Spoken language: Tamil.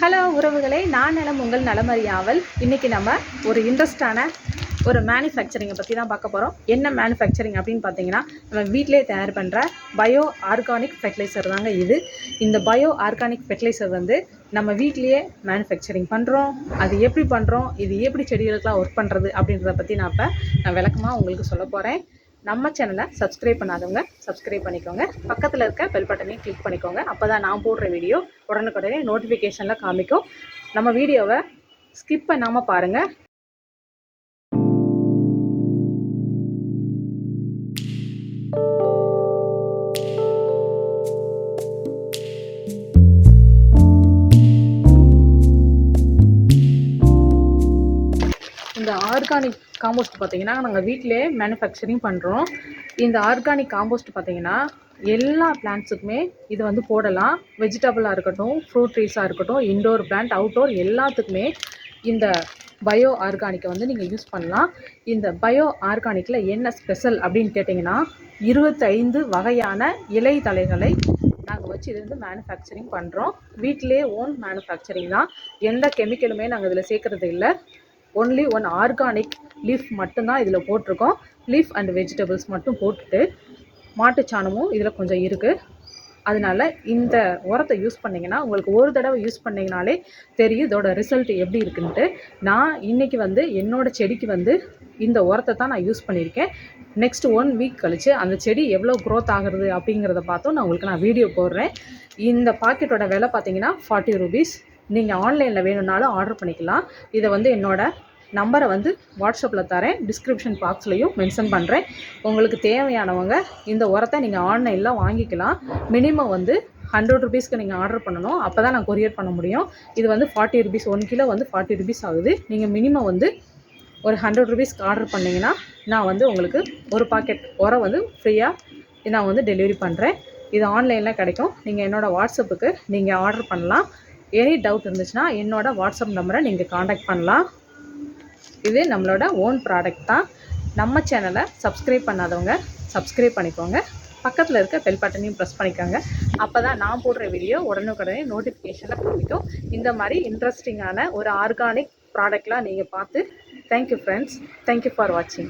ஹலோ உறவுகளை நான் நலம் உங்கள் நலமறியாவல் இன்றைக்கி நம்ம ஒரு இன்ட்ரெஸ்டான ஒரு மேனுஃபேக்சரிங்கை பற்றி தான் பார்க்க போகிறோம் என்ன மேனுஃபேக்சரிங் அப்படின்னு பார்த்தீங்கன்னா நம்ம வீட்டிலே தயார் பண்ணுற பயோ ஆர்கானிக் ஃபெர்டிலைசர் தாங்க இது. இந்த பயோ ஆர்கானிக் ஃபெர்டிலைசர் வந்து நம்ம வீட்லேயே மேனுஃபேக்சரிங் பண்ணுறோம் அது எப்படி பண்ணுறோம் இது எப்படி செடிகளுக்கெலாம் ஒர்க் பண்ணுறது அப்படின்றத பற்றி நான் இப்போ நான் விளக்கமாக உங்களுக்கு சொல்ல போகிறேன் நம்ம சேனலை சப்ஸ்கிரைப் பண்ணாதவங்க சப்ஸ்கிரைப் பண்ணிக்கோங்க. பக்கத்தில் இருக்க பெல் பட்டனையும் கிளிக் பண்ணிக்கோங்க. அப்போ தான் நான் போடுற வீடியோ உடனுக்குடனே நோட்டிஃபிகேஷனில் காமிக்கும். நம்ம வீடியோவை ஸ்கிப் பண்ணாமல் பாருங்கள் இந்த ஆர்கானிக் காம்போஸ்ட் பார்த்தீங்கன்னா நாங்கள் வீட்டிலே மேனுஃபேக்சரிங் பண்ணுறோம் இந்த ஆர்கானிக் காம்போஸ்ட் பார்த்தீங்கன்னா எல்லா பிளான்ட்ஸுக்குமே இது வந்து போடலாம். வெஜிடபிளாக இருக்கட்டும் ஃப்ரூட் ட்ரீஸாக இருக்கட்டும் இன்டோர் பிளான்ட் அவுட்டோர் எல்லாத்துக்குமே இந்த பயோ ஆர்கானிக்கை வந்து நீங்கள் யூஸ் பண்ணலாம். இந்த பயோ ஆர்கானிக்கில் என்ன ஸ்பெஷல் அப்படின்னு கேட்டிங்கன்னா இருபத்தைந்து வகையான இலை தழைகளை நாங்கள் வச்சு இது வந்து மேனுஃபேக்சரிங் பண்ணுறோம் வீட்டிலே ஓன் மேனுஃபேக்சரிங் தான். எந்த கெமிக்கலுமே நாங்கள் இதில் சேர்க்குறது இல்லை. ஒன்லி ஒன் ஆர்கானிக் லீஃப் மட்டும்தான் இதில் போட்டிருக்கோம். லீஃப் அண்ட் வெஜிடபிள்ஸ் மட்டும் போட்டுட்டு மாட்டுச்சாணமும் இதில் கொஞ்சம் இருக்குது அதனால இந்த உரத்தை யூஸ் பண்ணிங்கன்னா உங்களுக்கு ஒரு தடவை யூஸ் பண்ணிங்கனாலே தெரியும் இதோட ரிசல்ட் எப்படி இருக்குன்ட்டு. நான் இன்றைக்கி வந்து என்னோடய செடிக்கு வந்து இந்த உரத்தை தான் நான் யூஸ் பண்ணியிருக்கேன். நெக்ஸ்ட் ஒன் வீக் கழித்து அந்த செடி எவ்வளோ க்ரோத் ஆகுறது அப்படிங்கிறத பார்த்தும் நான் உங்களுக்கு நான் வீடியோ போடுறேன். இந்த பாக்கெட்டோட விலை பார்த்தீங்கன்னா ஃபார்ட்டி ருபீஸ் நீங்கள் ஆன்லைனில் வேணும்னாலும் ஆர்டர் பண்ணிக்கலாம். இதை வந்து என்னோட நம்பரை வந்து வாட்ஸ்அப்பில் தரேன். டிஸ்கிரிப்ஷன் பாக்ஸ்லையும் மென்ஷன் பண்ணுறேன் உங்களுக்கு தேவையானவங்க இந்த உரத்தை நீங்கள் ஆன்லைனில் வாங்கிக்கலாம். மினிமம் வந்து ஹண்ட்ரட் ருபீஸ்க்கு நீங்கள் ஆர்டர் பண்ணணும். அப்போ தான் நான் கொரியர் பண்ண முடியும். இது வந்து ஃபார்ட்டி ருபீஸ் ஒன் கிலோ வந்து ஃபார்ட்டி ருபீஸ் ஆகுது. நீங்கள் மினிமம் வந்து ஒரு ஹண்ட்ரட் ருபீஸ்க்கு ஆர்டர் பண்ணிங்கன்னா நான் வந்து உங்களுக்கு ஒரு பாக்கெட் உரம் வந்து ஃப்ரீயாக நான் வந்து டெலிவரி பண்ணுறேன் இது ஆன்லைனில் கிடைக்கும். நீங்கள் என்னோடய வாட்ஸ்அப்புக்கு நீங்கள் ஆர்டர் பண்ணலாம். எனி டவுட் இருந்துச்சுன்னா என்னோடய வாட்ஸ்அப் நம்பரை நீங்கள் காண்டாக்ட் பண்ணலாம். இது நம்மளோட ஓன் ப்ராடக்ட் தான். நம்ம சேனலை சப்ஸ்கிரைப் பண்ணாதவங்க சப்ஸ்கிரைப் பண்ணிக்கோங்க. பக்கத்தில் இருக்க பெல் பட்டனையும் ப்ரெஸ் பண்ணிக்கோங்க. அப்போ தான் நான் போடுற வீடியோ உடனுக்குடனே நோட்டிஃபிகேஷனில் காமிக்கும் இந்த மாதிரி இன்ட்ரெஸ்டிங்கான ஒரு ஆர்கானிக் ப்ராடக்ட்லாம் நீங்கள் பார்த்து தேங்க்யூ ஃப்ரெண்ட்ஸ் தேங்க்யூ ஃபார் வாட்சிங்